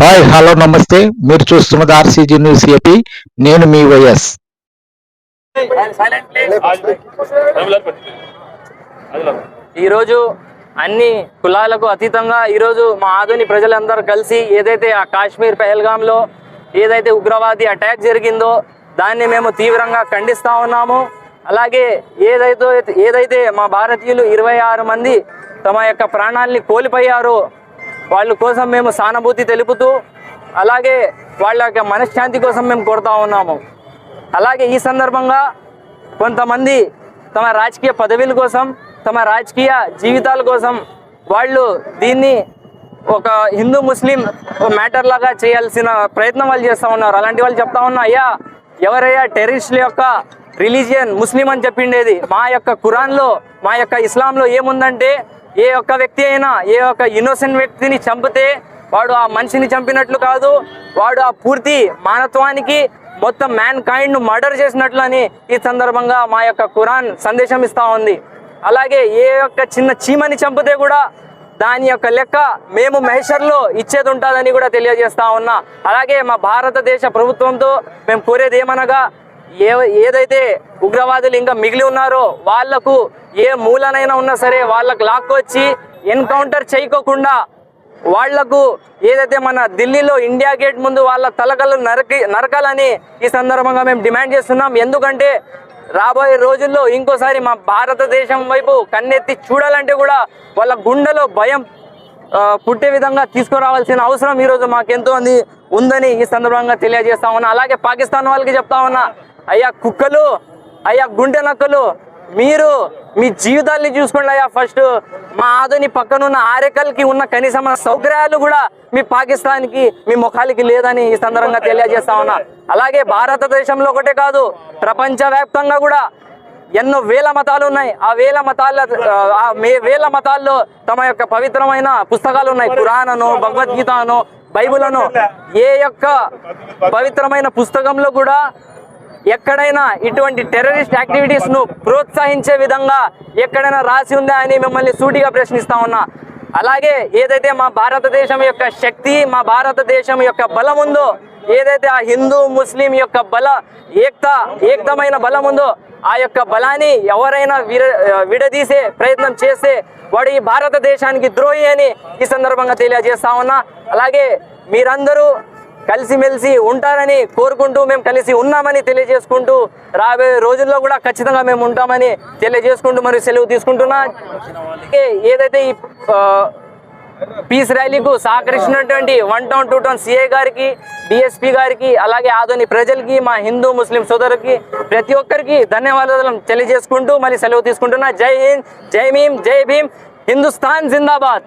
Hi hello నమస్తే. మీరు చూస్తున్నది ఆర్సీజీ న్యూస్ ఏపీ. నేను మీ వైఎస్. ఈరోజు అన్ని కులాలకు అతీతంగా ఈరోజు మా ఆధుని ప్రజలందరూ కలిసి ఏదైతే ఆ కాశ్మీర్ పెహల్గాంలో ఏదైతే ఉగ్రవాది అటాక్ జరిగిందో దాన్ని మేము తీవ్రంగా ఖండిస్తా ఉన్నాము. అలాగే ఏదైతే ఏదైతే మా భారతీయులు ఇరవై ఆరు మంది తమ యొక్క ప్రాణాల్ని కోల్పోయారో వాళ్ళ కోసం మేము సానుభూతి తెలుపుతూ అలాగే వాళ్ళ యొక్క మనశ్శాంతి కోసం మేము కోరుతా ఉన్నాము. అలాగే ఈ సందర్భంగా కొంతమంది తమ రాజకీయ పదవుల కోసం తమ రాజకీయ జీవితాల కోసం వాళ్ళు దీన్ని ఒక హిందూ ముస్లిం మ్యాటర్ లాగా చేయాల్సిన ప్రయత్నం వాళ్ళు చేస్తూ ఉన్నారు. అలాంటి వాళ్ళు చెప్తా ఉన్నా అయ్యా ఎవరయ్యా టెర్రరిస్టుల యొక్క రిలీజియన్ ముస్లిం అని చెప్పిండేది. మా యొక్క కురాన్లో మా యొక్క ఇస్లాంలో ఏముందంటే ఏ ఒక్క వ్యక్తి అయినా ఏ ఒక్క ఇన్నోసెంట్ వ్యక్తిని చంపితే వాడు ఆ మనిషిని చంపినట్లు కాదు వాడు ఆ పూర్తి మానత్వానికి మొత్తం మ్యాన్ కైండ్ను మర్డర్ చేసినట్లు అని ఈ సందర్భంగా మా యొక్క కురాన్ సందేశం ఇస్తూ ఉంది. అలాగే ఏ ఒక్క చిన్న చీమని చంపితే కూడా దాని యొక్క లెక్క మేము మహేశ్వర్లో ఇచ్చేది ఉంటుందని కూడా తెలియజేస్తా ఉన్నా. అలాగే మా భారతదేశ ప్రభుత్వంతో మేము కోరేది ఏమనగా ఏ ఏదైతే ఉగ్రవాదులు ఇంకా మిగిలి ఉన్నారో వాళ్ళకు ఏ మూలనైనా ఉన్నా సరే వాళ్ళకు లాక్కొచ్చి ఎన్కౌంటర్ చేయకోకుండా వాళ్ళకు ఏదైతే మన ఢిల్లీలో ఇండియా గేట్ ముందు వాళ్ళ తలకలు నరకి నరకాలని ఈ సందర్భంగా మేము డిమాండ్ చేస్తున్నాం. ఎందుకంటే రాబోయే రోజుల్లో ఇంకోసారి మా భారతదేశం వైపు కన్నెత్తి చూడాలంటే కూడా వాళ్ళ గుండెలో భయం పుట్టే విధంగా తీసుకురావాల్సిన అవసరం ఈరోజు మాకెంతో ఉంది ఉందని ఈ సందర్భంగా తెలియజేస్తా ఉన్నా. అలాగే పాకిస్తాన్ వాళ్ళకి చెప్తా ఉన్నా. అయ్యా కుక్కలు అయ్యా గుండె నక్కలు మీరు మీ జీవితాల్ని చూసుకోండి అయ్యా. ఫస్ట్ మా ఆదుని పక్కనున్న ఆరెకల్కి ఉన్న కనీసమైన సౌకర్యాలు కూడా మీ పాకిస్తాన్కి మీ ముఖాలకి లేదని ఈ సందర్భంగా తెలియజేస్తా ఉన్నా. అలాగే భారతదేశంలో ఒకటే కాదు ప్రపంచవ్యాప్తంగా కూడా ఎన్నో వేల మతాలు ఉన్నాయి. ఆ వేల మతాల ఆ మే వేల మతాల్లో తమ యొక్క పవిత్రమైన పుస్తకాలు ఉన్నాయి. పురాణను భగవద్గీతను బైబులను. ఏ యొక్క పవిత్రమైన పుస్తకంలో కూడా ఎక్కడైనా ఇటువంటి టెర్రరిస్ట్ యాక్టివిటీస్ను ప్రోత్సహించే విధంగా ఎక్కడైనా రాసి ఉందా అని మిమ్మల్ని సూటిగా ప్రశ్నిస్తా ఉన్నా. అలాగే ఏదైతే మా భారతదేశం యొక్క శక్తి మా భారతదేశం యొక్క బలం ఉందో ఏదైతే ఆ హిందూ ముస్లిం యొక్క బల ఏక్త ఏక్తమైన బలం ఉందో ఆ యొక్క బలాన్ని ఎవరైనా విర విడదీసే ప్రయత్నం చేస్తే వాడు ఈ భారతదేశానికి ద్రోహి అని ఈ సందర్భంగా తెలియజేస్తా ఉన్నా. అలాగే మీరందరూ కలిసిమెలిసి ఉంటారని కోరుకుంటూ మేము కలిసి ఉన్నామని తెలియజేసుకుంటూ రాబోయే రోజుల్లో కూడా ఖచ్చితంగా మేము ఉంటామని తెలియజేసుకుంటూ మరి సెలవు తీసుకుంటున్నా. ఏదైతే ఈ పీస్ ర్యాలీకు సహకరించినటువంటి one town two town C I గారికి డిఎస్పి గారికి అలాగే ఆదోని ప్రజలకి మా హిందూ ముస్లిం సోదరులకి ప్రతి ఒక్కరికి ధన్యవాదాలు తెలియజేసుకుంటూ మళ్ళీ సెలవు తీసుకుంటున్నా. జై హింద్ జై భీమ్ జై భీమ్ హిందుస్థాన్ జిందాబాద్.